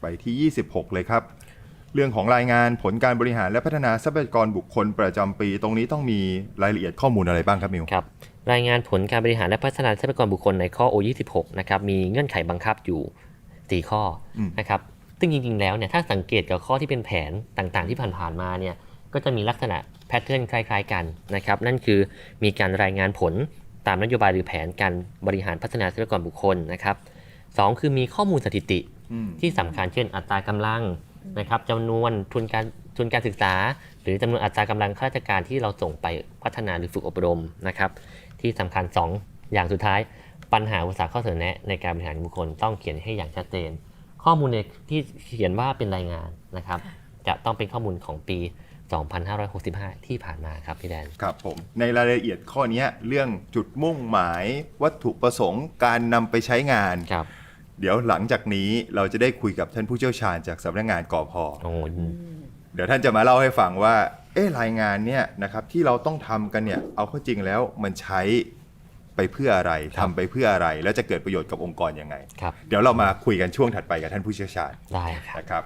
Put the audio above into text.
ไปที่ 26 เลยครับ เรื่องของรายงานผลการบริหารและพัฒนาทรัพยากรบุคคลประจำปี ตรงนี้ต้องมีรายละเอียดข้อมูลอะไรบ้างครับมิวครับรายงานผลการบริหารและพัฒนาทรัพยากรบุคคลในข้อ O26 นะครับมีเงื่อนไขบังคับอยู่ 4 ข้ออมนะครับซึ่งจริงๆ แล้วเนี่ยถ้าสังเกตกับข้อที่เป็นแผนต่างๆ ที่ผ่านๆมาเนี่ยก็จะมีลักษณะแพทเทิร์นคล้ายๆกันนะครับนั่นคือมีการรายงานผลตามนโยบายหรือแผนการบริหารพัฒนาทรัพยากรบุคคลนะครับสองคือมีข้อมูลสถิติอืม ที่สำคัญเช่นอัตรากำลังนะครับจำนวนทุนการทุนการศึกษา หรือจำนวนอัตรากำลังข้าราชการที่เราส่งไปพัฒนาหรือฝึกอบรมนะครับที่สำคัญ 2 อย่างสุดท้ายปัญหาอุตสาหข้อเสนอแนะในการบริหารบุคคลต้องเขียนให้อย่างชัดเจน ข้อมูลในที่เขียนว่าเป็นรายงานนะครับ จะต้องเป็นข้อมูลของปี 2565 ที่ผ่านมาครับพี่แดน ครับผม ในรายละเอียดข้อเนี้ยเรื่องจุดมุ่งหมาย วัตถุประสงค์การนำไปใช้งานครับ เดี๋ยวหลังจากนี้เราจะได้คุยกับท่านผู้เชี่ยวชาญจากสำนักงานกอพโอ้โหเดี๋ยวท่านจะมาเล่าให้ฟังว่า เอ๊ะรายงานเนี่ยนะครับที่เราต้องทำกันเนี่ยเอาเข้าจริงแล้วมันใช้ไปเพื่ออะไรทำไปเพื่ออะไร แล้วจะเกิดประโยชน์กับองค์กรยังไงครับเดี๋ยวเรามาคุยกันช่วงถัดไปกับท่านผู้เชี่ยวชาญได้ครับนะครับ